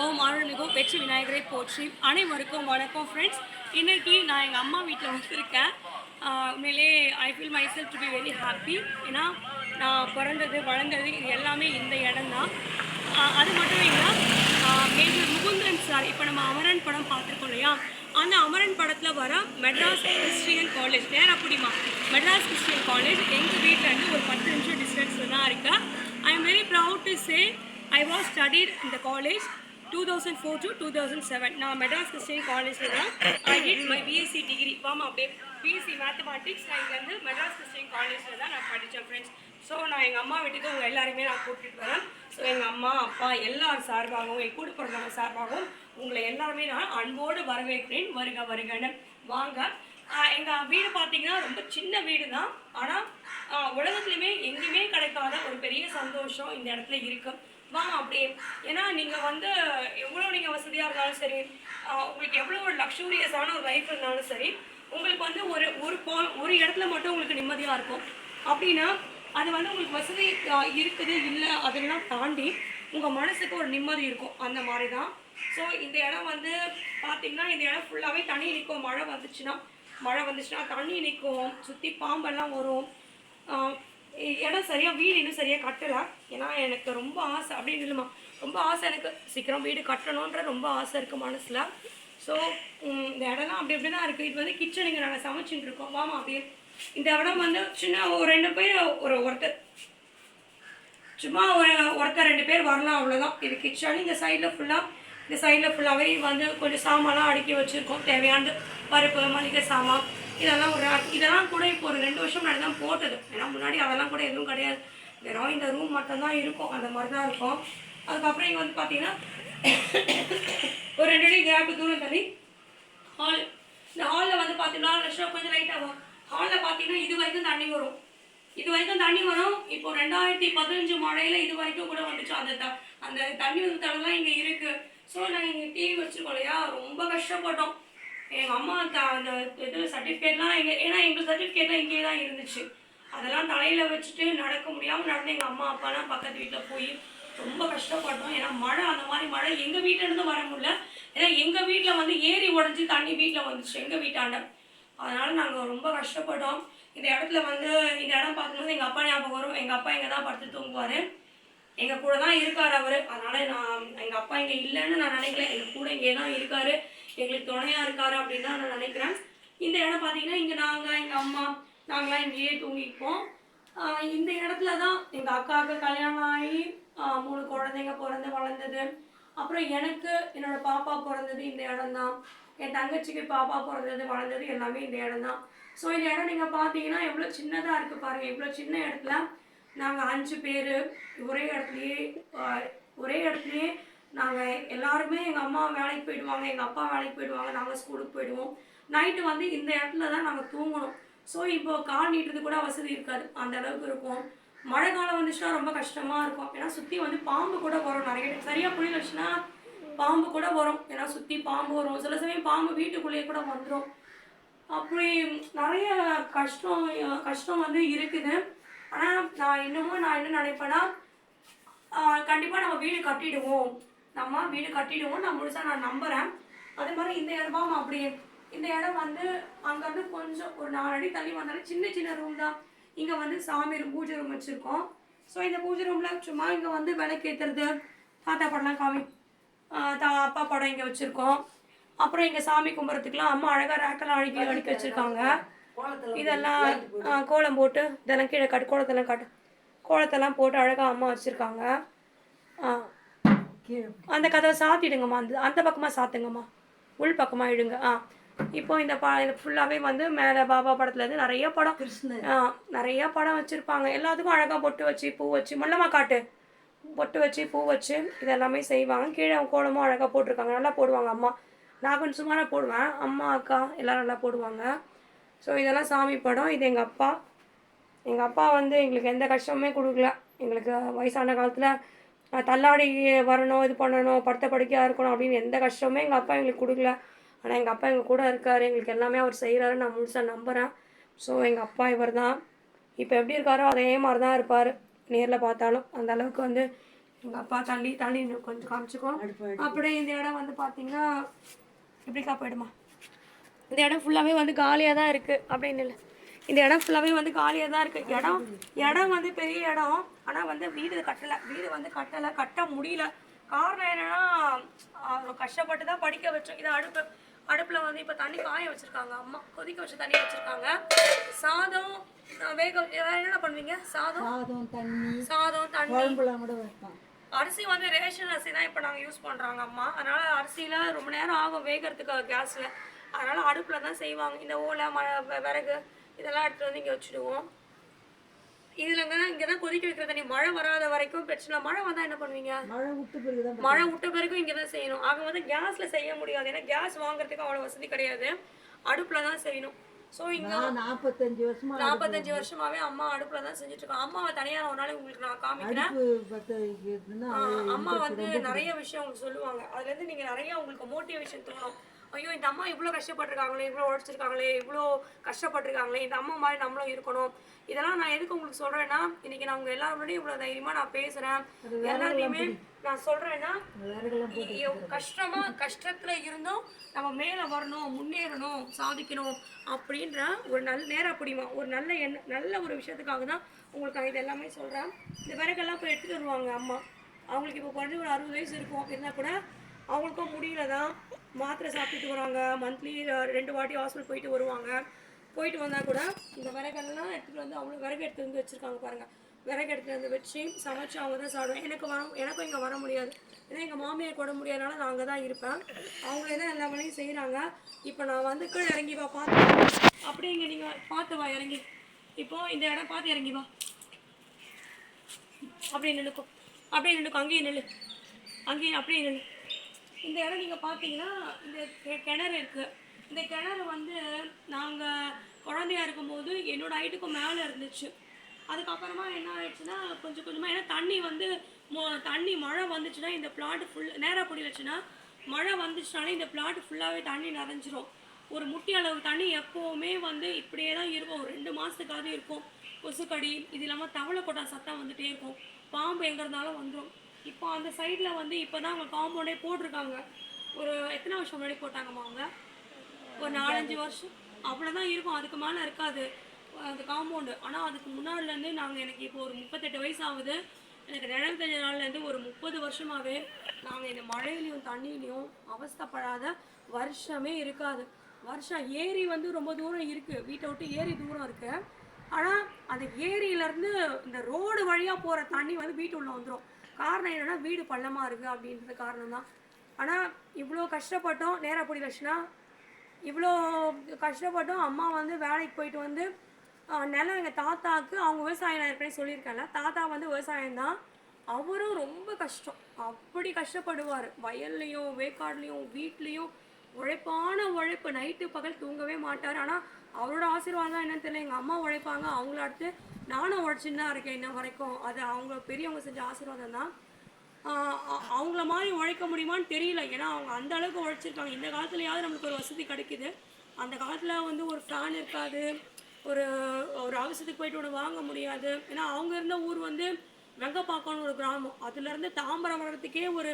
ஓம் அருள்மிகு வெற்றி விநாயகரை போற்றி அனைவருக்கும் வணக்கம் ஃப்ரெண்ட்ஸ் இன்னைக்கு நான் எங்கள் அம்மா வீட்டில் வந்திருக்கேன். உண்மையிலே I feel my self to be very happy ஏன்னா நான் பிறந்தது வளர்ந்தது இது எல்லாமே இந்த இடம் தான் அது மட்டும் இல்லைன்னா மேஜர் முகுந்தன் சார் இப்போ நம்ம அமரன் படம் பார்த்துருக்கோம் இல்லையா? அந்த அமரன் படத்தில் வர மெட்ராஸ் கிறிஸ்டியன் காலேஜ் வேறு அப்படிமா? மெட்ராஸ் கிறிஸ்டியன் காலேஜ் எங்கள் வீட்டிலேருந்து ஒரு பத்து நிமிஷம் டிஸ்டன்ஸில் தான் இருக்கேன். I am very proud to say I was studied இந்த college two thousand four to two thousand seven நான் மெட்ராஸ் கிறிஸ்டியன் காலேஜில் தான் I did my BSc degree வாமா அப்படியே பிஎஸ்சி மேத்தமெட்டிக்ஸ் நான் இங்கேருந்து மெட்ராஸ் கிறிஸ்டியன் காலேஜில் தான் நான் படித்தேன் ஃப்ரெண்ட்ஸ் ஸோ நான் எங்கள் அம்மா வீட்டுக்கு உங்கள் எல்லாருமே நான் கூப்பிட்டுட்டு வரேன். ஸோ எங்கள் அம்மா அப்பா எல்லார் சார்பாகவும் என் கூட பிறந்தவங்க சார்பாகவும் உங்களை எல்லாருமே நான் அன்போடு வரவேற்கிறேன். வருக வருகன்னு. வாங்க. எங்கள் வீடு பார்த்தீங்கன்னா ரொம்ப சின்ன வீடு தான். ஆனால் உலகத்துலையுமே எங்கேயுமே கிடைக்காத ஒரு பெரிய சந்தோஷம் இந்த இடத்துல இருக்குது வாங்க அப்படியே ஏன்னா நீங்கள் வந்து எவ்வளோ நீங்கள் வசதியாக இருந்தாலும் சரி உங்களுக்கு எவ்வளோ ஒரு லக்ஸூரியஸான ஒரு லைஃப் இருந்தாலும் சரி உங்களுக்கு வந்து ஒரு ஒரு போ ஒரு இடத்துல மட்டும் உங்களுக்கு நிம்மதியாக இருக்கும். அப்படின்னா அது வந்து உங்களுக்கு வசதி இருக்குது இல்லை அதெல்லாம் தாண்டி உங்கள் மனசுக்கு ஒரு நிம்மதி இருக்கும். அந்த மாதிரி தான் ஸோ இந்த இடம் வந்து பார்த்திங்கன்னா இந்த இடம் ஃபுல்லாகவே தண்ணி நிற்கும் மழை வந்துச்சுன்னா மழை வந்துச்சுன்னா தண்ணி நிற்கும் சுற்றி பாம்பெல்லாம் வரும். இ- சரியாக வீடு இன்னும் சரியாக கட்டலை. ஏன்னா எனக்கு ரொம்ப ஆசை அப்படின்னு இல்லைம்மா. ரொம்ப ஆசை எனக்கு. சீக்கிரம் வீடு கட்டணுன்ற ரொம்ப ஆசை இருக்குது மனசில். ஸோ இந்த இடம்லாம் அப்படி அப்படி தான் இருக்குது இது வந்து கிச்சன் இங்கே நாங்கள் சமைச்சுட்டு இருக்கோம். வாமா அப்படியே. இந்த இடம் வந்து சின்ன ஒரு ரெண்டு பேர் ஒரு ஒருத்தர். சும்மா ஒரு ஒருத்தர் ரெண்டு பேர் வரலாம் அவ்வளோதான் இது கிச்சன் இந்த சைடில் ஃபுல்லாக இந்த சைடில் ஃபுல்லாகவே வந்து கொஞ்சம் சாமான்லாம் அடுக்கி வச்சுருக்கோம். தேவையானது பருப்பு மளிகை சாமான் இதெல்லாம் ஒரு இதெல்லாம் கூட இப்போ ஒரு ரெண்டு வருஷம் முன்னாடி தான் போட்டது. ஏன்னா முன்னாடி அதெல்லாம் கூட எதுவும் கிடையாது. வெறும் இந்த ரூம் மட்டும்தான் இருக்கும். அந்த மாதிரி தான் இருக்கும். அதுக்கப்புறம் இங்கே வந்து பார்த்தீங்கன்னா ஒரு ரெண்டு அடி கேப்பு தூரம் தள்ளி ஹால் இந்த ஹாலில் வந்து பார்த்தீங்கன்னா லட்சம் கொஞ்சம் லைட்டாக ஹாலில் பார்த்தீங்கன்னா இது வரைக்கும் தண்ணி வரும். இது வரைக்கும் தண்ணி வரும். இப்போ ரெண்டாயிரத்தி பதினஞ்சு மழையில் இது வரைக்கும் கூட வந்துச்சு. அந்த த- அந்த தண்ணி வந்து தடலாம் இங்கே இருக்குது ஸோ நாங்கள் இங்கே டிவி வச்சுக்கோ இல்லையா ரொம்ப கஷ்டப்பட்டோம். எங்கள் அம்மா த- அந்த இது சர்டிஃபிகேட்லாம் எங்கள் ஏன்னா எங்கள் சர்டிஃபிகேட்லாம் இங்கே தான் இருந்துச்சு. அதெல்லாம் தலையில் வச்சுட்டு நடக்க முடியாமல் நடந்து எங்கள் அம்மா அப்பாலாம் பக்கத்து வீட்டில் போய் ரொம்ப கஷ்டப்பட்டோம். ஏன்னா மழை அந்த மாதிரி மழை எங்கள் வீட்டிலேருந்து வர முடியல. ஏன்னா எங்கள் வீட்டில் வந்து ஏரி உடஞ்சி தண்ணி வீட்டில் வந்துச்சு எங்கள் வீட்டாண்ட. அதனால் நாங்கள் ரொம்ப கஷ்டப்பட்டோம். இந்த இடத்துல வந்து இந்த இடம் பார்க்கும்போது எங்கள் அப்பா ஞாபகம் வரும். எங்கள் அப்பா இங்கே தான் படுத்து தூங்குவார். எங்கள் கூட தான் இருக்கார் அவர். அதனால் நான் எங்கள் அப்பா இங்கே இல்லைன்னு நான் நினைக்கல. எங்கள் கூட இங்கே தான் இருக்கார். எங்களுக்கு துணையாக இருக்காரு அப்படின்னு தான் நான் நினைக்கிறேன். இந்த இடம் பார்த்தீங்கன்னா இங்கே நாங்கள் எங்கள் அம்மா நாங்களாம் இங்கேயே தூங்கிப்போம். இந்த இடத்துல தான் எங்கள் அக்காவுக்கு கல்யாணம் ஆகி மூணு குழந்தைங்க பிறந்து வளர்ந்தது. அப்புறம் எனக்கு என்னோட பாப்பா பிறந்தது இந்த இடம் தான். என் தங்கச்சிக்கு பாப்பா பிறந்தது வளர்ந்தது எல்லாமே இந்த இடம் தான். ஸோ இந்த இடம் நீங்கள் பார்த்தீங்கன்னா எவ்வளோ சின்னதாக இருக்குது பாருங்கள் இவ்வளோ சின்ன இடத்துல நாங்கள் அஞ்சு பேர் ஒரே இடத்துலையே ஒரே இடத்துலையே நாங்கள் எல்லாருமே எங்கள் அம்மா வேலைக்கு போயிடுவாங்க எங்கள் அப்பா வேலைக்கு போயிடுவாங்க நாங்கள் ஸ்கூலுக்கு போயிடுவோம். நைட்டு வந்து இந்த இடத்துல தான் நாங்கள் தூங்கணும். ஸோ இப்போ கால் நீட்டுறது கூட வசதி இருக்காது. அந்த அளவுக்கு இருக்கும். மழை காலம் வந்துச்சுன்னா ரொம்ப கஷ்டமாக இருக்கும். ஏன்னா சுற்றி வந்து பாம்பு கூட வரும் நிறைய சரியாக புளி புரியலச்சுன்னா பாம்பு கூட வரும். ஏன்னா சுற்றி பாம்பு வரும். சில சமயம் பாம்பு வீட்டுக்குள்ளேயே கூட வந்துடும் அப்படி நிறைய கஷ்டம் கஷ்டம் வந்து இருக்குது. ஆனால் நான் இன்னமும் நான் என்ன நினைப்பேன்னா கண்டிப்பாக நம்ம வீடு கட்டிடுவோம். நம்ம வீடு கட்டிடுவோம் நான் முழுசாக நான் நம்புகிறேன் அதே மாதிரி இந்த இடமும் அப்படி. இந்த இடம் வந்து அங்கேருந்து கொஞ்சம் ஒரு நாலு அடி தள்ளி வந்தாலும் சின்ன சின்ன ரூம் தான். இங்கே வந்து சாமி room, பூஜை ரூம் வச்சுருக்கோம். ஸோ இந்த பூஜை ரூமில் சும்மா இங்கே வந்து விளக்கேற்றுறது தாத்தா படம்லாம் காமி தா அப்பா படம் இங்கே வச்சுருக்கோம். அப்புறம் இங்கே சாமி கும்பிட்றதுக்குலாம் அம்மா அழகாக ரேக்கெல்லாம் அழுக்கி அடிக்க வச்சுருக்காங்க. இதெல்லாம் கோலம் போட்டு இதெல்லாம் கீழே காட்டு கோலத்தெல்லாம் காட்டு கோலத்தெல்லாம் போட்டு அழகாக அம்மா வச்சுருக்காங்க. அந்த கதவை சாத்திடுங்கம்மா. அந்த அந்த பக்கமாக சாத்துங்கம்மா. உள் பக்கமாக இடுங்க. ஆ. இப்போ இந்த ப ஃபுல்லாகவே வந்து மேலே பாபா படத்துலேருந்து நிறைய படம். ஆ நிறைய படம் வச்சுருப்பாங்க. எல்லாத்துக்கும் அழகாக பொட்டு வச்சு பூ வச்சு மல்லமா காட்டு. பொட்டு வச்சு பூ வச்சு இதெல்லாமே செய்வாங்க. கீழே கோலமும் அழகாக போட்டிருக்காங்க. நல்லா போடுவாங்க அம்மா. நான் கொஞ்சம் சுமாராக போடுவேன். அம்மா அக்கா எல்லோரும் நல்லா போடுவாங்க. ஸோ இதெல்லாம் சாமி படம். இது எங்கள் அப்பா. எங்கள் அப்பா வந்து எங்களுக்கு எந்த கஷ்டமுமே கொடுக்கல. எங்களுக்கு வயசான காலத்தில் தள்ளாடி வரணும் இது பண்ணணும் படுத்த படுக்கையாக இருக்கணும் அப்படின்னு எந்த கஷ்டமுமே எங்கள் அப்பா எங்களுக்கு கொடுக்கல. ஆனால் எங்கள் அப்பா எங்கள் கூட இருக்கார். எங்களுக்கு எல்லாமே அவர் செய்கிறாரு நான் முழுசாக நம்புகிறேன் ஸோ எங்கள் அப்பா இவர் தான் இப்போ எப்படி இருக்காரோ அதே மாதிரி தான் இருப்பார். நேரில் பார்த்தாலும் அந்த அளவுக்கு வந்து எங்கள் அப்பா தள்ளி தள்ளி இன்னும் கொஞ்சம் காமிச்சுக்கோ அப்படியே இந்த இடம் வந்து பார்த்தீங்கன்னா இப்படிக்கா போயிடுமா? இந்த இடம் ஃபுல்லாகவே வந்து காலியாக தான் இருக்குது அப்படின்னு இல்லை. இந்த இடம் ஃபுல்லாகவே வந்து காலியாக தான் இருக்குது இடம் இடம் வந்து பெரிய இடம். ஆனால் வந்து வீடு கட்டலை. வீடு வந்து கட்டலை. கட்ட முடியல. காரணம் என்னன்னா அவங்க கஷ்டப்பட்டு தான் படிக்க வச்சோம். இது அடுப்பு அடுப்பில் வந்து இப்போ தண்ணி காய வச்சுருக்காங்க. அம்மா கொதிக்க வச்ச தண்ணி வச்சுருக்காங்க. சாதம் வேக என்னென்ன பண்ணுவீங்க? சாதம்? சாதம் தண்ணி சாதம் தண்ணி. அரிசி வந்து ரேஷன் அரிசி தான் இப்போ நாங்கள் யூஸ் பண்ணுறாங்க அம்மா. அதனால அரிசியில் ரொம்ப நேரம் ஆகும் வேகிறதுக்கு கேஸில் அதனால அடுப்பில் தான் செய்வாங்க. இந்த ஓலை ம விறகு இதெல்லாம் எடுத்துட்டு வந்து இங்கே வச்சுடுவோம். இதுலங்க இங்கே தான் கொதிக்க வைக்கிற தண்ணி. மழை வராத வரைக்கும் பிரச்சனை மழை வந்தால் என்ன பண்ணுவீங்க? மழை விட்டு பிறகு மழை விட்ட பிறகும் இங்கே தான் செய்யணும். ஆக வந்து கேஸில் செய்ய முடியாது. ஏன்னா கேஸ் வாங்குறதுக்கு அவ்வளோ வசதி கிடையாது. அடுப்பில் தான் செய்யணும். ஸோ இங்கே நாற்பத்தஞ்சு வருஷமா நாற்பத்தஞ்சு வருஷமாவே அம்மா அடுப்பில் தான் செஞ்சுட்டு இருக்கோம் அம்மாவை தனியாக ஒரு நாள் உங்களுக்கு நான் காமிக்கிறேன். அம்மா வந்து நிறைய விஷயம் உங்களுக்கு சொல்லுவாங்க. அதுல இருந்து நீங்க நிறைய உங்களுக்கு மோட்டிவேஷன் தோணும். ஐயோ இந்த அம்மா இவ்வளோ கஷ்டப்பட்டிருக்காங்களே இவ்வளோ உழைச்சிருக்காங்களே இவ்வளோ கஷ்டப்பட்டிருக்காங்களே இந்த அம்மா மாதிரி நம்மளும் இருக்கணும். இதெல்லாம் நான் எதுக்கு உங்களுக்கு சொல்றேன்னா இன்னைக்கு நான் உங்க எல்லாரோடய இவ்வளோ தைரியமா நான் பேசுறேன். எல்லாத்தையுமே நான் சொல்றேன்னா கஷ்டமா கஷ்டத்துல இருந்தும் நம்ம மேல வரணும் முன்னேறணும் சாதிக்கணும் அப்படின்ற ஒரு நல்ல நேரம் அப்படிமா ஒரு நல்ல எண்ண நல்ல ஒரு விஷயத்துக்காக தான் உங்களுக்கு நான் இது எல்லாமே சொல்றேன். இந்த விறகெல்லாம் போய் எடுத்துட்டு வருவாங்க அம்மா. அவங்களுக்கு இப்போ குறைஞ்ச ஒரு அறுபது வயசு இருக்கும். இருந்தால் கூட அவங்களுக்கும் முடியல தான் மாத்திரை சாப்பிட்டுட்டு வராங்க. மந்த்லி ரெண்டு வாட்டி ஹாஸ்பிட்டல் போயிட்டு வருவாங்க. போயிட்டு வந்தால் கூட இந்த விறகெல்லாம் எடுத்துகிட்டு வந்து அவங்களும் விறகு எடுத்து வந்து வச்சுருக்காங்க பாருங்கள் விறகு எடுத்துகிட்டு வந்து வச்சு சமைச்சு அவங்க தான் சாப்பிடுவேன் எனக்கு வர எனக்கும் இங்கே வர முடியாது. ஏன்னா எங்கள் மாமியார் கூட முடியாதனால நான் அங்கே தான் இருப்பேன். அவங்களே தான் எல்லா வேலையும் செய்கிறாங்க இப்போ நான் வந்து கீழே இறங்கி வா பார்த்து அப்படியே இங்கே நீங்கள் பார்த்து வா இறங்கி. இப்போ இந்த இடம் பார்த்து இறங்கி வா. அப்படியே நின்றுக்கும் அப்படியே நின்றுக்கும் அங்கேயே நில்லு. அங்கேயே அப்படியே நில்லு. இந்த இடம் நீங்கள் பார்த்தீங்கன்னா இந்த கிணறு இருக்குது இந்த கிணறு வந்து நாங்கள் குழந்தையா இருக்கும்போது என்னோடய ஹைட்டுக்கும் மேலே இருந்துச்சு. அதுக்கப்புறமா என்ன ஆயிடுச்சுன்னா கொஞ்சம் கொஞ்சமாக ஏன்னா தண்ணி வந்து மோ தண்ணி மழை வந்துச்சுன்னா இந்த பிளாட் ஃபுல் நேராக பொடி வச்சுன்னா மழை வந்துச்சுனாலே இந்த பிளாட் ஃபுல்லாகவே தண்ணி நிறைஞ்சிரும். ஒரு முட்டி அளவு தண்ணி எப்போவுமே வந்து இப்படியே தான் இருக்கும். ஒரு ரெண்டு மாதத்துக்காவது இருக்கும். கொசுக்கடி இது இல்லாமல் தவளை கொட்டா சத்தம் வந்துகிட்டே இருக்கும். பாம்பு எங்கே இருந்தாலும் வந்துடும் இப்போ அந்த சைடில் வந்து இப்போ தான் அவங்க காம்பவுண்டே போட்டிருக்காங்க. ஒரு எத்தனை வருஷம் முன்னாடி போட்டாங்கம்மா அவங்க? ஒரு நாலஞ்சு வருஷம். அவ்வளோதான் இருக்கும். அதுக்கு மேலே இருக்காது. அந்த காம்பவுண்டு ஆனால் அதுக்கு முன்னாடிலேருந்து நாங்கள் எனக்கு இப்போ ஒரு முப்பத்தெட்டு வயசு ஆகுது எனக்கு நிழல் தெரிஞ்ச நாள்லேருந்து ஒரு முப்பது வருஷமாகவே நாங்கள் இந்த மழையிலையும் தண்ணியிலையும் அவஸ்தைப்படாத வருஷமே இருக்காது. வருஷம் ஏரி வந்து ரொம்ப தூரம் இருக்குது வீட்டை விட்டு ஏரி தூரம் இருக்குது ஆனால் அந்த ஏரியிலேருந்து இந்த ரோடு வழியாக போகிற தண்ணி வந்து வீட்டுள்ள வந்துடும் காரணம் என்னென்னா வீடு பள்ளமாக இருக்குது அப்படின்றது காரணம் தான் ஆனால் இவ்வளோ கஷ்டப்பட்டோம் நேராக பொடி வச்சுனா இவ்வளோ கஷ்டப்பட்டோம் அம்மா வந்து வேலைக்கு போயிட்டு வந்து நிலம் எங்கள் தாத்தாவுக்கு அவங்க விவசாயம் நான் ஏற்கனவே சொல்லியிருக்கேன்ல தாத்தா வந்து விவசாயம் தான். அவரும் ரொம்ப கஷ்டம். அப்படி கஷ்டப்படுவார். வயல்லையும் வேக்காட்லேயும் வீட்லேயும் உழைப்பான உழைப்பு. நைட்டு பகல் தூங்கவே மாட்டார். ஆனால் அவரோட ஆசீர்வாதம் தான் என்னன்னு தெரியல. எங்கள் அம்மா உழைப்பாங்க. அவங்கள அடுத்து நானும் உழைச்சின்னு தான் இருக்கேன் இன்ன வரைக்கும். அது அவங்க பெரியவங்க செஞ்ச ஆசீர்வாதம் தான். அவங்கள மாதிரி உழைக்க முடியுமான்னு தெரியல. ஏன்னா அவங்க அந்த அளவுக்கு உழைச்சிருக்காங்க. இந்த காலத்துலயாவது நம்மளுக்கு ஒரு வசதி கிடைக்குது. அந்த காலத்தில் வந்து ஒரு ஃபேன் இருக்காது. ஒரு ஒரு அவசரத்துக்கு போயிட்டு ஒன்று வாங்க முடியாது. ஏன்னா அவங்க இருந்த ஊர் வந்து வெங்கப்பாக்கம்னு ஒரு கிராமம். அதுலேருந்து தாம்பரம் வர்றதுக்கே ஒரு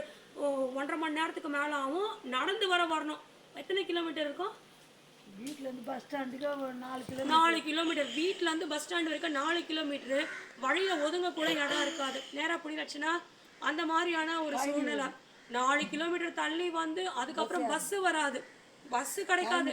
ஒன்றரை மணி நேரத்துக்கு மேலே ஆகும் நடந்து வர வரணும். எத்தனை கிலோமீட்டர் இருக்கும்? வீட்டிலேருந்து பஸ் ஸ்டாண்டுக்கு ஒரு நாலு கிலோ நாலு கிலோமீட்டர் வீட்ல இருந்து பஸ் ஸ்டாண்ட் வரைக்கும் நாலு கிலோமீட்டர் வழியில ஒதுங்க கூட இடம் இருக்காது. நேரா புடிச்சுன்னா அந்த மாதிரியான ஒரு சூழ்நிலை. நாலு கிலோமீட்டர் தள்ளி வந்து அதுக்கப்புறம் பஸ் வராது. பஸ் கிடைக்காது.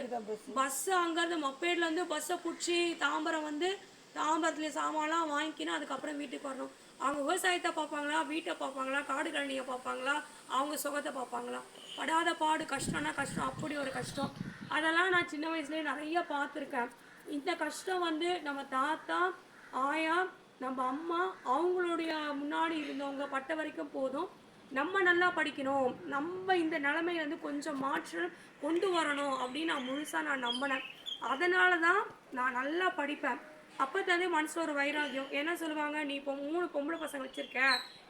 பஸ் அங்கேருந்து மொப்பேட்ல இருந்து பஸ்ஸை பிடிச்சி தாம்பரம் வந்து தாம்பரத்துல சாமான்லாம் வாங்கிக்கின்னு அதுக்கப்புறம் வீட்டுக்கு வரணும். அவங்க விவசாயத்தை பார்ப்பாங்களா? வீட்டை பார்ப்பாங்களா? காடு கழனியை பார்ப்பாங்களா? அவங்க சுகத்தை பார்ப்பாங்களா? படாத பாடு கஷ்டம்னா கஷ்டம். அப்படி ஒரு கஷ்டம். அதெல்லாம் நான் சின்ன வயசுலேயே நிறைய பார்த்துருக்கேன். இந்த கஷ்டம் வந்து நம்ம தாத்தா ஆயா நம்ம அம்மா அவங்களுடைய முன்னாடி இருந்தவங்க பட்ட வரைக்கும் போதும். நம்ம நல்லா படிக்கணும். நம்ம இந்த நிலைமையில வந்து கொஞ்சம் மாற்றம் கொண்டு வரணும் அப்படின்னு நான் முழுசாக நான் நம்பினேன். அதனால தான் நான் நல்லா படிப்பேன். அப்போ தந்து மனசில் ஒரு வைராகியம் என்ன சொல்லுவாங்க? நீ இப்போ மூணு பொம்பளை பசங்க வச்சுருக்க.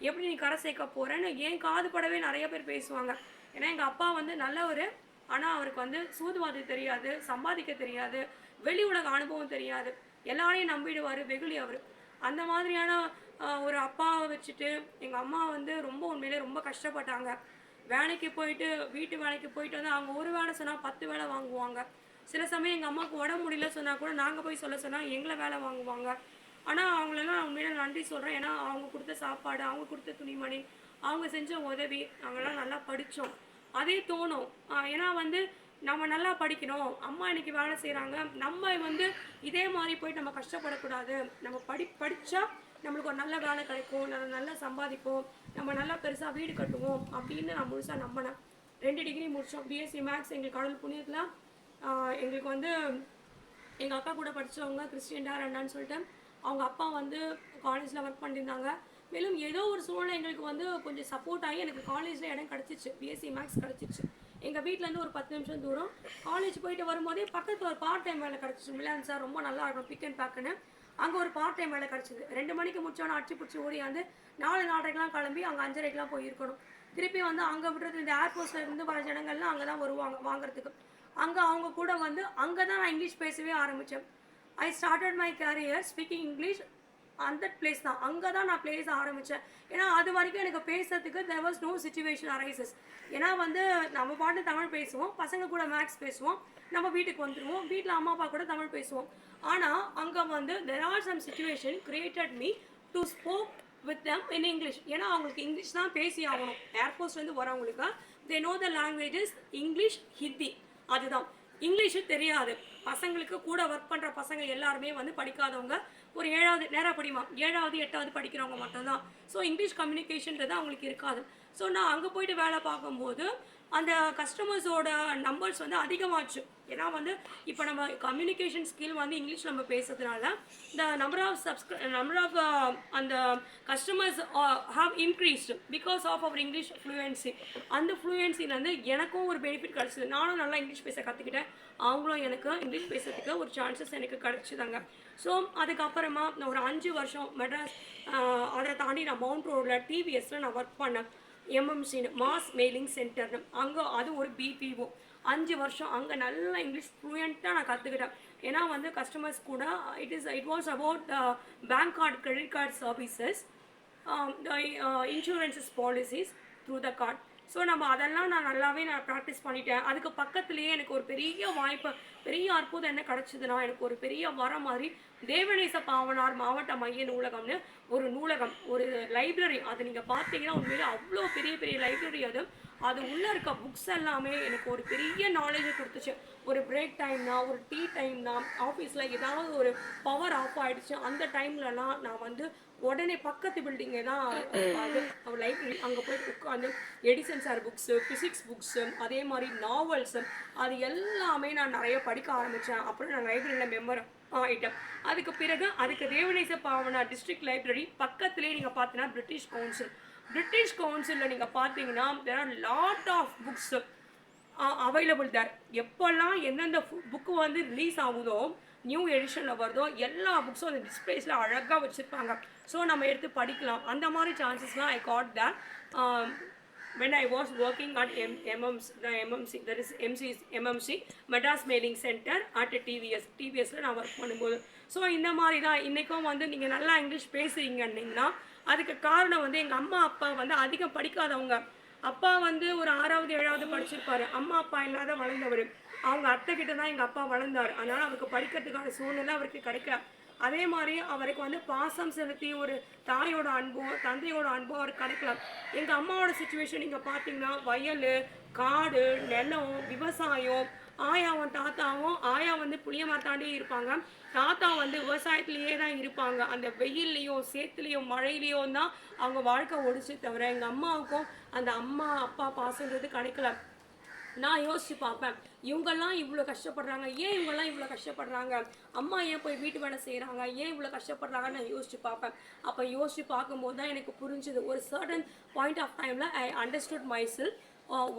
எப்படி நீ கரை சேர்க்க போகிறேன்னு ஏன் காது படவே நிறைய பேர் பேசுவாங்க. ஏன்னா எங்கள் அப்பா வந்து நல்ல ஒரு ஆனால் அவருக்கு வந்து சூதுவாது தெரியாது சம்பாதிக்க தெரியாது வெளி உலக அனுபவம் தெரியாது. எல்லாரையும் நம்பிடுவார் வெகுளி அவர். அந்த மாதிரியான ஒரு அப்பாவை வச்சுட்டு எங்கள் அம்மா வந்து ரொம்ப உண்மையிலே ரொம்ப கஷ்டப்பட்டாங்க. வேலைக்கு போயிட்டு வீட்டு வேலைக்கு போயிட்டு வந்து அவங்க ஒரு வேலை சொன்னால் பத்து வேலை வாங்குவாங்க. சில சமயம் எங்கள் அம்மாவுக்கு உடம்பு முடியல சொன்னால் கூட நாங்கள் போய் சொல்ல சொன்னால் எங்களை வேலை வாங்குவாங்க. ஆனால் அவங்களெல்லாம் உண்மையில நன்றி சொல்கிறேன் ஏன்னா அவங்க கொடுத்த சாப்பாடு அவங்க கொடுத்த துணிமணி அவங்க செஞ்ச உதவி அவங்களாம் நல்லா படித்தோம் அதே தோணும். ஏன்னா வந்து நம்ம நல்லா படிக்கணும். அம்மா இன்னைக்கு வேலை செய்கிறாங்க நம்ம வந்து இதே மாதிரி போயிட்டு நம்ம கஷ்டப்படக்கூடாது. நம்ம படி படித்தா நம்மளுக்கு ஒரு நல்ல வேலை கிடைக்கும். நம்ம நல்லா சம்பாதிப்போம். நம்ம நல்லா பெருசாக வீடு கட்டுவோம் அப்படின்னு நான் முழுசாக நம்பினேன் ரெண்டு டிகிரி முடித்தோம் பிஎஸ்சி மேக்ஸ் எங்களுக்கு கடல் புண்ணியத்தில். எங்களுக்கு வந்து எங்கள் அக்கா கூட படித்தவங்க கிறிஸ்டியன் டேர் அண்ணான்னு சொல்லிட்டு அவங்க அப்பா வந்து காலேஜில் ஒர்க் பண்ணியிருந்தாங்க. மேலும் ஏதோ ஒரு சூழ்நிலை எங்களுக்கு வந்து கொஞ்சம் சப்போர்ட் ஆகி எனக்கு காலேஜில் இடம் கிடச்சிச்சு. பிஎஸ்சி மேக்ஸ் கிடச்சிச்சு. எங்கள் வீட்டிலேருந்து ஒரு பத்து நிமிஷம் தூரம். காலேஜ் போயிட்டு வரும்போதே பக்கத்தில் ஒரு பார்ட் டைம் வேலை கிடச்சிச்சு. மிலான் சார் ரொம்ப நல்லா இருக்கும் பிக் அண்ட் பேக்குன்னு அங்கே ஒரு பார்ட் டைம் வேலை கிடச்சிது. ரெண்டு மணிக்கு முடிச்சோன்னே அடிச்சு பிடிச்சி ஓடியாந்து நாலு நாலரைக்கெலாம் கிளம்பி அங்கே அஞ்சரைக்கெலாம் போயிருக்கணும் திருப்பி வந்து அங்கே விடுறது இந்த ஏர்போர்ட்ஸில் இருந்து வர ஜனங்கள்லாம் அங்கே தான் வருவாங்க வாங்குறதுக்கு. அங்கே அவங்க கூட வந்து அங்கே தான் நான் இங்கிலீஷ் பேசவே ஆரம்பித்தேன் I started my career speaking English அந்த பிளேஸ் தான். அங்கே தான் நான் பேச ஆரம்பித்தேன் ஏன்னா அது வரைக்கும் எனக்கு பேசுறதுக்கு there was no situation arises ஏன்னா வந்து நம்ம பாட்டு தமிழ் பேசுவோம். பசங்க கூட மேக்ஸ் பேசுவோம். நம்ம வீட்டுக்கு வந்துடுவோம் வீட்டில் அம்மா அப்பா கூட தமிழ் பேசுவோம். ஆனால் அங்கே வந்து there are some situation created me to spoke with them in English ஏன்னா அவங்களுக்கு இங்கிலீஷ் தான் பேசி ஆகணும். ஏர்ஃபோர்ஸ்லேருந்து வரவங்களுக்கு they know the languages English Hindi அதுதான். இங்கிலீஷு தெரியாது. பசங்களுக்கு கூட ஒர்க் பண்ணுற பசங்க எல்லாருமே வந்து படிக்காதவங்க. ஒரு ஏழாவது நேராக படிமா ஏழாவது எட்டாவது படிக்கிறவங்க மட்டும்தான். ஸோ இங்கிலீஷ் கம்யூனிகேஷன்றது அவங்களுக்கு இருக்காது. ஸோ நான் அங்கே போயிட்டு வேலை பார்க்கும்போது அந்த கஸ்டமர்ஸோட நம்பர்ஸ் வந்து அதிகமாச்சு. ஏன்னா வந்து இப்போ நம்ம கம்யூனிகேஷன் ஸ்கில் வந்து இங்கிலீஷ் நம்ம பேசுறதுனால இந்த நம்பர் ஆஃப் சப்ஸ்கிர நம்பர் ஆஃப் அந்த customers have increased because of our English fluency அந்த ஃப்ளூயன்சிலேருந்து எனக்கும் ஒரு பெனிஃபிட் கிடச்சிது. நானும் நல்லா இங்கிலீஷ் பேச கற்றுக்கிட்டேன் அவங்களும் எனக்கு இங்கிலீஷ் பேசுறதுக்கு ஒரு சான்சஸ் எனக்கு கிடச்சிதாங்க. ஸோ அதுக்கப்புறமா நான் ஒரு அஞ்சு வருஷம் மெட்ராஸ் அதை தாண்டி நான் மவுண்ட் ரோடில் டிவிஎஸில் நான் ஒர்க் பண்ணேன். எம்எம்சின்னு மாஸ் மெயிலிங் சென்டர்னு அங்கே அது ஒரு பிபிஓ அஞ்சு வருஷம் அங்கே நல்லா இங்கிலீஷ் ஃப்ளூயண்ட்டாக நான் கற்றுக்கிட்டேன் ஏன்னா வந்து கஸ்டமர்ஸ் கூட it is it was about bank card credit card services insurances policies through the card so நம்ம அதெல்லாம் நான் நல்லாவே நான் ப்ராக்டிஸ் பண்ணிட்டேன். அதுக்கு பக்கத்துலேயே எனக்கு ஒரு பெரிய வாய்ப்பு பெரிய அற்புதம் என்ன கிடச்சிதுன்னா எனக்கு ஒரு பெரிய வர மாதிரி தேவநேச பாவனார் மாவட்ட மைய நூலகம்னு ஒரு நூலகம் ஒரு லைப்ரரி அது நீங்கள் பார்த்தீங்கன்னா உண்மையிலே அவ்வளோ பெரிய பெரிய லைப்ரரி அது. அது உள்ளே இருக்க புக்ஸ் எல்லாமே எனக்கு ஒரு பெரிய நாலேஜை கொடுத்துச்சு. ஒரு பிரேக் டைம்னா ஒரு டீ டைம்னா ஆஃபீஸில் ஏதாவது ஒரு பவர் ஆஃப் ஆகிடுச்சு அந்த டைம்லலாம் நான் வந்து உடனே பக்கத்து பில்டிங்கே தான் அது லைப்ரரி அங்கே போய் உட்காந்து Edison sir books physics books அதே மாதிரி நாவல்ஸு அது எல்லாமே நான் நிறைய படிக்க ஆரம்பித்தேன் அப்புறம் நான் லைப்ரரியில் மெம்பர் ஆகிட்டோம் அதுக்கு பிறகு அதுக்கு தேவநேச பாவனா டிஸ்ட்ரிக்ட் லைப்ரரி பக்கத்துலேயே நீங்கள் பார்த்தீங்கன்னா பிரிட்டிஷ் கவுன்சில் பிரிட்டிஷ் கவுன்சிலில் நீங்கள் பார்த்தீங்கன்னா there are lot of books available there எப்போல்லாம் எந்தெந்த புக்கு வந்து ரிலீஸ் ஆகுதோ நியூ எடிஷனில் வருதோ எல்லா புக்ஸும் அந்த டிஸ்பிளேஸில் அழகாக வச்சுருப்பாங்க. ஸோ நம்ம எடுத்து படிக்கலாம். அந்த மாதிரி சான்சஸ்லாம் I got that when I was working at M- MMC, the MMC, that is MC's MMC, Madras Mailing Center at TVS. TVSல நான் ஒர்க் பண்ணும்போது. ஸோ இந்த மாதிரி தான் இன்றைக்கும் வந்து நீங்கள் நல்லா இங்கிலீஷ் பேசுறீங்கன்னா அதுக்கு காரணம் வந்து எங்கள் அம்மா அப்பா வந்து அதிகம் படிக்காதவங்க. அப்பா வந்து ஒரு ஆறாவது ஏழாவது படிச்சிருப்பாரு. அம்மா அப்பா இல்லாத வளர்ந்தவர். அவங்க அத்தை கிட்ட தான் எங்கள் அப்பா வளர்ந்தார். அதனால் அவருக்கு படிக்கிறதுக்கான சூழ்நிலை அவருக்கு கிடைக்க அதே மாதிரி அவருக்கு வந்து பாசம் செலுத்தி ஒரு தாயோட அன்போ தந்தையோட அன்போ அவருக்கு கிடைக்கலாம். எங்கள் அம்மாவோட சுச்சுவேஷன் நீங்கள் பார்த்தீங்கன்னா வயல் காடு நிலம் விவசாயம் ஆயாவும் தாத்தாவும் ஆயா வந்து புளிய மரத்தாண்டே இருப்பாங்க. தாத்தா வந்து விவசாயத்துலேயே தான் இருப்பாங்க. அந்த வெயில்லையும் சேத்துலேயும் மழையிலையும் தான் அவங்க வாழ்க்கை ஒடிச்சு தவிர எங்கள் அம்மாவுக்கும் அந்த அம்மா அப்பா பாசங்கிறது கிடைக்கல. நான் யோசிச்சு பார்ப்பேன். இவங்கெல்லாம் இவ்வளோ கஷ்டப்படுறாங்க. ஏன் இவங்கெல்லாம் இவ்வளோ கஷ்டப்படுறாங்க? அம்மா ஏன் போய் வீட்டு வேலை செய்கிறாங்க ஏன் இவ்வளோ கஷ்டப்படுறாங்கன்னு நான் யோசிச்சு பார்ப்பேன். அப்போ யோசிச்சு பார்க்கும்போது தான் எனக்கு புரிஞ்சுது. ஒரு சர்டன் பாயிண்ட் ஆஃப் டைமில் I understood my self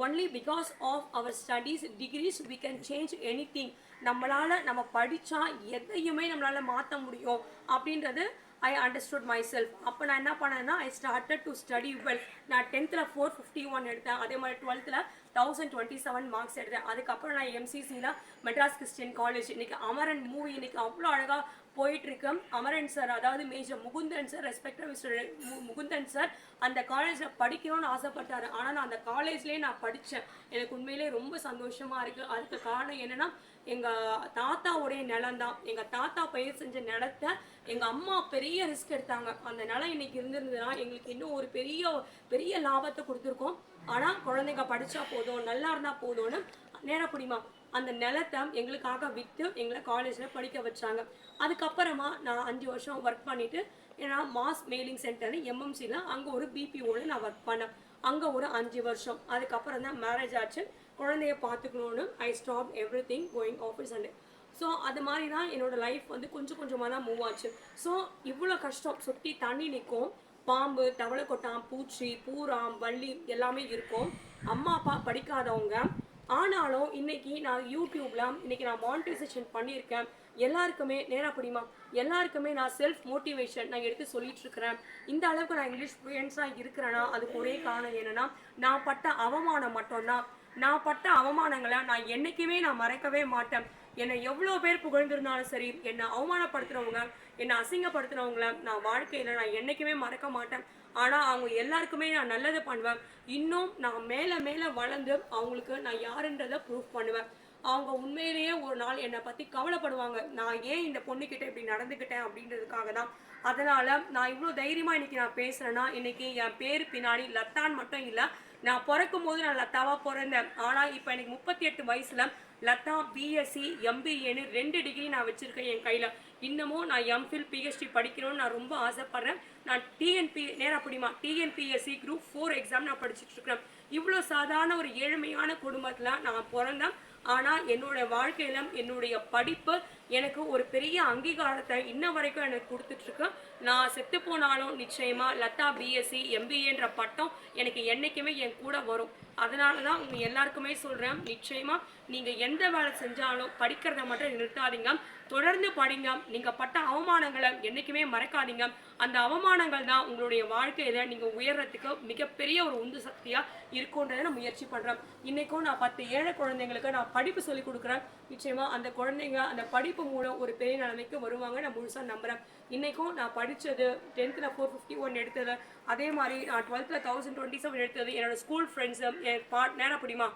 only because of our studies degrees we can change any thing நம்மளால் நம்ம படித்தா எதையுமே நம்மளால் மாற்ற முடியும். அப்படின்றது ஐ அண்டர்ஸ்டுட் மை செல்ஃப் அப்போ நான் என்ன பண்ணேன்னா I started to study well நான் டென்த்தில் ஃபோர் ஃபிஃப்டி ஒன் எடுத்தேன். அதே மாதிரி டுவெல்த்தில் தௌசண்ட் டுவெண்ட்டி செவன் மார்க்ஸ் எடுத்தேன். அதுக்கப்புறம் நான் எம்சிசியில் மெட்ராஸ் கிறிஸ்டியன் காலேஜ் இன்னைக்கு அமரன் மூவி இன்னைக்கு அவ்வளோ அழகாக போயிட்டுருக்கு. அமரன் சார் அதாவது major Mukundan sir respected mister Mukundan sir அந்த காலேஜில் படிக்கணும்னு ஆசைப்பட்டாரு. ஆனால் நான் அந்த காலேஜ்லேயே நான் படித்தேன் எனக்கு உண்மையிலே ரொம்ப சந்தோஷமாக இருக்குது அதுக்கு காரணம் என்னன்னா எங்கள் தாத்தாவுடைய நிலம் தான். எங்கள் தாத்தா பயிர் செஞ்ச நிலத்தை எங்கள் அம்மா பெரிய ரிஸ்க் எடுத்தாங்க. அந்த நிலம் இன்னைக்கு இருந்திருந்ததுன்னா எங்களுக்கு இன்னும் ஒரு பெரிய பெரிய லாபத்தை கொடுத்துருக்கோம். ஆனால் குழந்தைங்க படித்தா போதும் நல்லா இருந்தால் போதும்னு நேரம் புடிமா அந்த நிலத்தை எங்களுக்காக விற்று எங்களை காலேஜில் படிக்க வச்சாங்க. அதுக்கப்புறமா நான் அஞ்சு வருஷம் ஒர்க் பண்ணிவிட்டு ஏன்னா மாஸ் மெயிலிங் சென்டர்னு எம்எம்சியில் அங்கே ஒரு பிபிஓவில் நான் ஒர்க் பண்ணேன். அங்கே ஒரு அஞ்சு வருஷம். அதுக்கப்புறம் தான் மேரேஜ் ஆச்சு. குழந்தைய பார்த்துக்கணுன்னு I stop every thing going office and so அது மாதிரி தான் என்னோட லைஃப் வந்து கொஞ்சம் கொஞ்சமாக தான் மூவ் ஆச்சு. ஸோ இவ்வளோ கஷ்டம். சுற்றி தண்ணி நிற்கும் பாம்பு தவளைக்கொட்டான் பூச்சி பூராம் வள்ளி எல்லாமே இருக்கும். அம்மா அப்பா படிக்காதவங்க. ஆனாலும் இன்னைக்கு நான் யூடியூப்ல இன்னைக்கு நான் மானிட்டைசேஷன் பண்ணியிருக்கேன். எல்லாருக்குமே நேரா புரியுமா எல்லாருக்குமே நான் செல்ஃப் மோட்டிவேஷன் நான் எடுத்து சொல்லிட்டு இருக்கிறேன் இந்த அளவுக்கு நான் இங்கிலீஷ் ஃப்ளூயன்ஸாக இருக்கிறேன்னா அதுக்கு ஒரே காரணம் என்னன்னா நான் பட்ட அவமானம் மட்டும்தான். நான் பட்ட அவமானங்களை நான் என்னைக்குமே நான் மறக்கவே மாட்டேன். என்னை எவ்வளோ பேர் புகழ்ந்திருந்தாலும் சரி என்னை அவமானப்படுத்துறவங்க என்னை அசிங்கப்படுத்துறவங்கள நான் வாழ்க்கையில் நான் என்றைக்குமே மறக்க மாட்டேன். ஆனால் அவங்க எல்லாருக்குமே நான் நல்லது பண்ணுவேன். இன்னும் நான் மேலே மேலே வளர்ந்து அவங்களுக்கு நான் யாருன்றதை ப்ரூஃப் பண்ணுவேன். அவங்க உண்மையிலேயே ஒரு நாள் என்னை பற்றி கவலைப்படுவாங்க. நான் ஏன் இந்த பொண்ணுக்கிட்ட இப்படி நடந்துக்கிட்டேன் அப்படின்றதுக்காக தான். அதனால் நான் இவ்வளோ தைரியமாக இன்னைக்கு நான் பேசுகிறேன்னா இன்றைக்கி என் பேர் பின்னாடி லத்தான் மட்டும் இல்லை நான் பிறக்கும் போது நான் லத்தாவாக பிறந்தேன். ஆனால் இப்போ எனக்கு முப்பத்தி எட்டு வயசில் லதா பிஎஸ்சி எம்பிஏன்னு ரெண்டு டிகிரி நான் வச்சுருக்கேன் என் கையில். இன்னமும் நான் எம்ஃபில் பிஹெச்டி படிக்கணும்னு நான் ரொம்ப ஆசைப்பட்றேன். நான் டிஎன்பி நேராக அப்படிமா டிஎன்பிஎஸ்சி குரூப் ஃபோர் எக்ஸாம் நான் படிச்சுட்டு இருக்கிறேன். இவ்வளோ சாதாரண ஒரு ஏழ்மையான குடும்பத்தில் நான் பிறந்தேன். ஆனால் என்னோட வாழ்க்கையில என்னுடைய படிப்பு எனக்கு ஒரு பெரிய அங்கீகாரத்தை இன்ன வரைக்கும் எனக்கு கொடுத்துட்ருக்கேன் நான் செத்து போனாலும் நிச்சயமாக லதா பிஎஸ்சி எம்பிஏன்ற பட்டம் எனக்கு என்றைக்குமே என் கூட வரும். அதனால தான் உங்கள் எல்லாருக்குமே சொல்கிறேன் நிச்சயமா நீங்கள் எந்த வேலை செஞ்சாலும் படிக்கிறத மட்டும் நிறுத்தாதீங்க. தொடர்ந்து படிங்க. நீங்கள் பட்ட அவமானங்களை என்றைக்குமே மறக்காதீங்க. அந்த அவமானங்கள் தான் உங்களுடைய வாழ்க்கையில் நீங்கள் உயர்றதுக்கு மிகப்பெரிய ஒரு உந்து சக்தியாக இருக்குன்றதை நான் முயற்சி பண்ணுறேன் இன்றைக்கும் நான் பத்து ஏழை குழந்தைங்களுக்கு நான் படிப்பு சொல்லிக் கொடுக்குறேன். நிச்சயமாக அந்த குழந்தைங்க அந்த படிப்பு மூலம் ஒரு பெரிய நிலைமைக்கு வருவாங்க நான் முழுசாக நம்புகிறேன் இன்றைக்கும் நான் படித்தது டென்த்தில் ஃபோர் ஃபிஃப்டி ஒன் எடுத்தது அதே மாதிரி நான் டுவெல்த்தில் தௌசண்ட் டுவெண்ட்டி செவன் எடுத்தது என்னோடய ஸ்கூல் ஃப்ரெண்ட்ஸு என் பா நேரம் படிமா?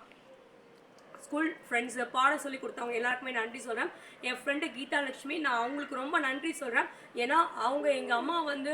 ஸ்கூல் ஃப்ரெண்ட்ஸு பாடம் சொல்லி கொடுத்தவங்க எல்லாருக்குமே நன்றி சொல்கிறேன் என் ஃப்ரெண்டு கீதா லட்சுமி நான் அவங்களுக்கு ரொம்ப நன்றி சொல்கிறேன் ஏன்னா அவங்க எங்கள் அம்மா வந்து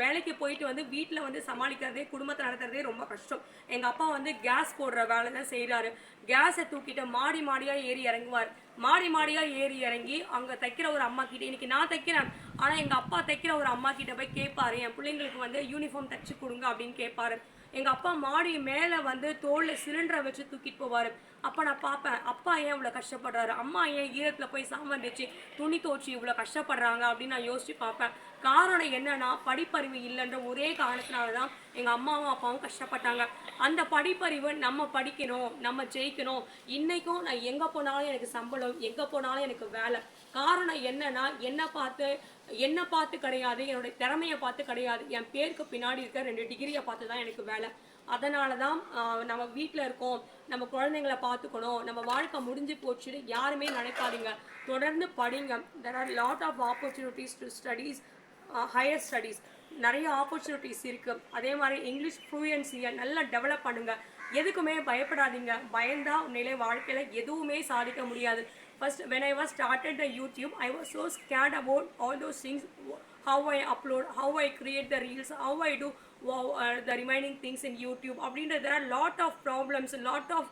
வேலைக்கு போயிட்டு வந்து வீட்டில் வந்து சமாளிக்கிறதே குடும்பத்தை நடத்துறதே ரொம்ப கஷ்டம். எங்கள் அப்பா வந்து கேஸ் போடுற வேலை தான் செய்கிறாரு கேஸை தூக்கிட்டு மாடி மாடியாக ஏறி இறங்குவார். மாடி மாடியாக ஏறி இறங்கி அங்கே தைக்கிற ஒரு அம்மா கிட்டே இன்றைக்கி நான் தைக்கிறேன். ஆனால் எங்கள் அப்பா தைக்கிற ஒரு அம்மா கிட்ட போய் கேட்பாரு என் பிள்ளைங்களுக்கு வந்து யூனிஃபார்ம் தைச்சு கொடுங்க அப்படின்னு கேட்பாரு எங்கள் அப்பா மாடி மேலே வந்து தோளில் சிலிண்டரை வச்சு தூக்கிட்டு போவார். அப்போ நான் பார்ப்பேன் அப்பா ஏன் இவ்வளோ கஷ்டப்படுறாரு? அம்மா ஏன் ஈரத்தில் போய் சாமான் வச்சு துணி துவச்சி இவ்வளோ கஷ்டப்படுறாங்க? அப்படின்னு நான் யோசிச்சு பார்ப்பேன் காரணம் என்னன்னா படிப்பறிவு இல்லைன்ற ஒரே காரணத்தினால தான் எங்கள் அம்மாவும் அப்பாவும் கஷ்டப்பட்டாங்க. அந்த படிப்பறிவு நம்ம படிக்கணும் நம்ம ஜெயிக்கணும். இன்றைக்கும் நான் எங்கே போனாலும் எனக்கு சம்பளம் எங்கே போனாலும் எனக்கு வேலை. காரணம் என்னன்னா என்ன பார்த்து என்ன பார்த்து கிடையாது என்னுடைய திறமையை பார்த்து கிடையாது. என் பேருக்கு பின்னாடி இருக்க ரெண்டு டிகிரியை பார்த்து தான் எனக்கு வேலை. அதனால தான் நம்ம வீட்டில் இருக்கோம். நம்ம குழந்தைங்களை பார்த்துக்கணும். நம்ம வாழ்க்கை முடிஞ்சு போச்சுன்னு யாருமே நினைக்காதீங்க. தொடர்ந்து படிங்க. There are lot of opportunities to studies higher studies நிறைய ஆப்பர்ச்சுனிட்டிஸ் இருக்குது அதே மாதிரி இங்கிலீஷ் ஃப்ளூயன்சியை நல்லா டெவலப் பண்ணுங்கள் எதுக்குமே பயப்படாதீங்க. பயந்தா உண்மையிலே வாழ்க்கையில் எதுவுமே சாதிக்க முடியாது. First when I was started the YouTube I was so scared about all those things how I upload how I create the reels how I do the remaining things in YouTube அப்படின்ற there are lot of problems lot of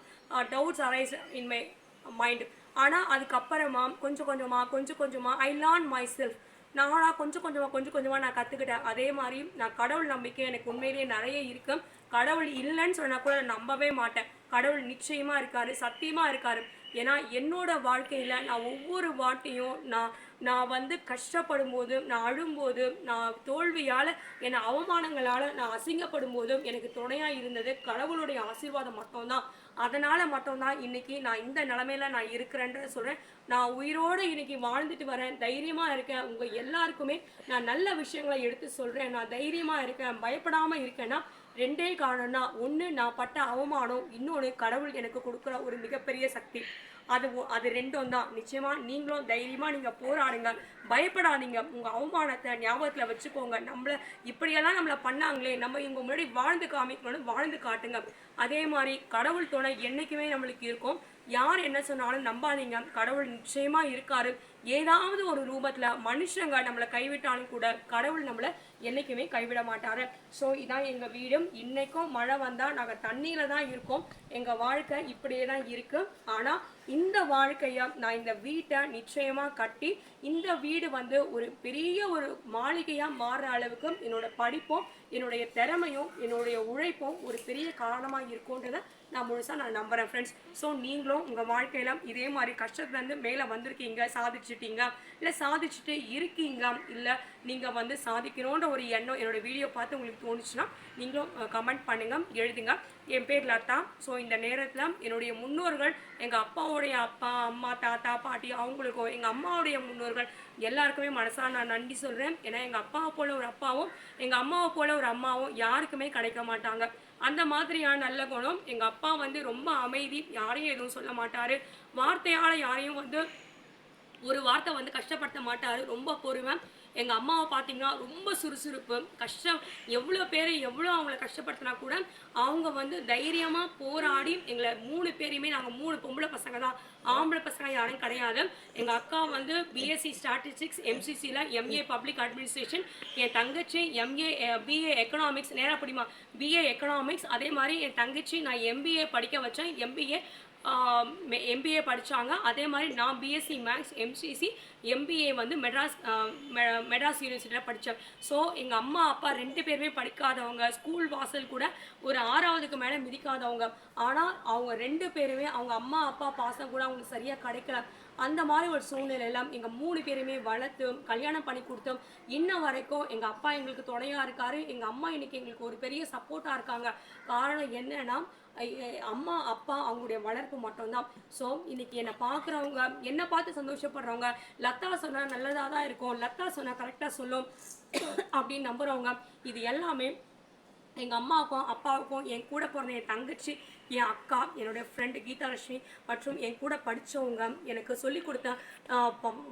doubts arise in my mind ஆனால் அதுக்கப்புறமா கொஞ்சம் கொஞ்சமாக கொஞ்சம் கொஞ்சமாக I learn my self நானாக கொஞ்சம் கொஞ்சமாக கொஞ்சம் கொஞ்சமாக நான் கற்றுக்கிட்டேன் அதே மாதிரி நான் கடவுள் நம்பிக்கை எனக்கு உண்மையிலேயே நிறைய இருக்கும் கடவுள் இல்லைன்னு சொன்னால் கூட நான் நம்பவே மாட்டேன். கடவுள் நிச்சயமாக இருக்கார் சத்தியமாக இருக்கார். ஏன்னா என்னோட வாழ்க்கையில் நான் ஒவ்வொரு வாட்டியும் நான் நான் வந்து கஷ்டப்படும் போது நான் அழும்போது நான் தோல்வியால் என்னை அவமானங்களால் நான் அசிங்கப்படும் போதும் எனக்கு துணையாக இருந்தது கடவுளுடைய ஆசீர்வாதம் மட்டும்தான். அதனால் மட்டும்தான் இன்னைக்கு நான் இந்த நிலமையில நான் இருக்கிறேன்ற சொல்கிறேன் நான் உயிரோட இன்னைக்கு வாழ்ந்துட்டு வரேன். தைரியமாக இருக்கேன். உங்கள் எல்லாருக்குமே நான் நல்ல விஷயங்களை எடுத்து சொல்கிறேன் நான் தைரியமாக இருக்கேன். பயப்படாமல் இருக்கேன்னா ரெண்டே காரணம்னா ஒன்று நான் பட்ட அவமானம் இன்னொன்று கடவுள் எனக்கு கொடுக்குற ஒரு மிகப்பெரிய சக்தி. அது ஒ- அது ரெண்டும் தான். நிச்சயமாக நீங்களும் தைரியமாக நீங்கள் போராடுங்க. பயப்படாதீங்க. உங்கள் அவமானத்தை ஞாபகத்தில் வச்சுக்கோங்க. நம்மளை இப்படியெல்லாம் நம்மளை பண்ணாங்களே நம்ம இவங்க முன்னாடி வாழ்ந்து காமிக்கணும்னு வாழ்ந்து காட்டுங்க. அதே மாதிரி கடவுள் துணை என்றைக்குமே நம்மளுக்கு இருக்கும். யார் என்ன சொன்னாலும் நம்பாதீங்க. கடவுள் நிச்சயமாக இருக்காரு. ஏதாவது ஒரு ரூபத்தில் மனுஷங்க நம்மளை கைவிட்டாலும் கூட கடவுள் நம்மளை என்றைக்குமே கைவிட மாட்டாரு. ஸோ இதான் எங்கள் வீடும். இன்றைக்கும் மழை வந்தால் நாங்கள் தண்ணியில் தான் இருக்கோம். எங்கள் வாழ்க்கை இப்படியே தான் இருக்குது ஆனால் இந்த வாழ்க்கையை நான் இந்த வீட்டை நிச்சயமாக கட்டி இந்த வீடு வந்து ஒரு பெரிய ஒரு மாளிகையாக மாறுற அளவுக்கு என்னோட படிப்பும் என்னுடைய திறமையும் என்னுடைய உழைப்பும் ஒரு பெரிய காரணமாக இருக்கும்ன்றதை நான் முழுசாக நான் நம்புகிறேன் ஃப்ரெண்ட்ஸ் ஸோ நீங்களும் உங்கள் வாழ்க்கையில் இதே மாதிரி கஷ்டத்துலேருந்து மேலே வந்திருக்கீங்க சாதிச்சிட்டீங்க இல்லை சாதிச்சுட்டு இருக்கீங்க இல்லை நீங்கள் வந்து சாதிக்கணுன்ற ஒரு எண்ணம் என்னோட வீடியோ பார்த்து உங்களுக்கு தோணுச்சுன்னா நீங்களும் கமெண்ட் பண்ணுங்கள் எழுதுங்க. என் பேர் லதா. ஸோ இந்த நேரத்தில் என்னுடைய முன்னோர்கள் எங்கள் அப்பாவுடைய அப்பா அம்மா தாத்தா பாட்டி அவங்களுக்கும் எங்கள் அம்மாவுடைய முன்னோர்கள் எல்லாருக்குமே மனசாக நான் நன்றி சொல்கிறேன் ஏன்னா எங்கள் அப்பாவை போல ஒரு அப்பாவும் எங்கள் அம்மாவை போல ஒரு அம்மாவும் யாருக்குமே கிடைக்க மாட்டாங்க. அந்த மாதிரியான நல்ல குணம் எங்கள் அப்பா வந்து ரொம்ப அமைதி யாரையும் எதுவும் சொல்ல மாட்டார். வார்த்தையால் யாரையும் வந்து ஒரு வார்த்தை வந்து கஷ்டப்படுத்த மாட்டார். ரொம்ப பொறுமை. எங்கள் அம்மாவை பார்த்தீங்கன்னா ரொம்ப சுறுசுறுப்பு கஷ்டம் எவ்வளோ பேரை எவ்வளோ அவங்கள கஷ்டப்படுத்தினா கூட அவங்க வந்து தைரியமாக போராடி எங்களை மூணு பேரையுமே நாங்கள் மூணு பொம்பளை பசங்க தான். ஆம்பளை பசங்க யாரும் கிடையாது. எங்கள் அக்கா வந்து பிஎஸ்சி ஸ்டாட்டிஸ்டிக்ஸ் எம்சிசியில் எம்ஏ பப்ளிக் அட்மினிஸ்ட்ரேஷன் என் தங்கச்சி எம்ஏ பிஏ எக்கனாமிக்ஸ் நேராக படிமா பிஏ எக்கனாமிக்ஸ் அதே மாதிரி என் தங்கச்சி நான் எம்பிஏ படிக்க வச்சேன். எம்பிஏ எம்பிஏ படிச்சாங்க. அதே மாதிரி நான் பிஎஸ்சி மேக்ஸ் எம்சிசி எம்பிஏ வந்து மெட்ராஸ் மெ- மெட்ராஸ் யூனிவர்சிட்டியில் படித்தேன் ஸோ எங்கள் அம்மா அப்பா ரெண்டு பேருமே படிக்காதவங்க ஸ்கூல் வாசல் கூட ஒரு ஆறாவதுக்கு மேலே மிதிக்காதவங்க. ஆனால் அவங்க ரெண்டு பேருமே அவங்க அம்மா அப்பா பாசம் கூட அவங்களுக்கு சரியாக கிடைக்கல. அந்த மாதிரி ஒரு சூழ்நிலையில எங்கள் மூணு பேருமே வளர்த்து கல்யாணம் பண்ணி கொடுத்தோம் இன்ன வரைக்கும் எங்கள் அப்பா எங்களுக்கு துணையாக இருக்காரு எங்கள் அம்மா இன்னைக்கு எங்களுக்கு ஒரு பெரிய சப்போர்ட்டாக இருக்காங்க. காரணம் என்னன்னா அம்மா அப்பா அவங்களுடைய வளர்ப்பு மட்டும்தான். ஸோ இன்னைக்கு என்னை பார்க்குறவங்க என்னை பார்த்து சந்தோஷப்படுறவங்க லத்தா சொன்னால் நல்லதாக தான் இருக்கும் லத்தா சொன்னால் கரெக்டாக சொல்லும் அப்படின்னு நம்புகிறவங்க இது எல்லாமே எங்கள் அம்மாவுக்கும் அப்பாவுக்கும் என் கூட பிறந்த என் தங்கச்சி என் அக்கா என்னுடைய ஃப்ரெண்டு கீதாலட்சுமி மற்றும் என் கூட படித்தவங்க எனக்கு சொல்லிக் கொடுத்த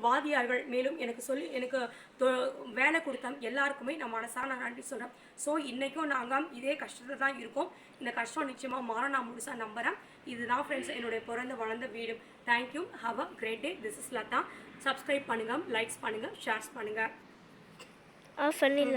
வாதியார்கள். மேலும் எனக்கு சொல்லி எனக்கு தொ- வேலை கொடுத்த எல்லாருக்குமே நான் மனசார நான் நன்றி சொல்கிறேன் ஸோ இன்றைக்கும் நாங்கள் இதே கஷ்டத்தில் தான் இருக்கோம். இந்த கஷ்டம் நிச்சயமாக மாற நான் முழுசாக நம்புகிறேன் இதுதான் ஃப்ரெண்ட்ஸ் என்னுடைய பிறந்த வளர்ந்த வீடு. Thank you have a great day this is Latha subscribe பண்ணுங்கள் லைக்ஸ் பண்ணுங்கள் ஷேர்ஸ் பண்ணுங்கள் ஆஃப்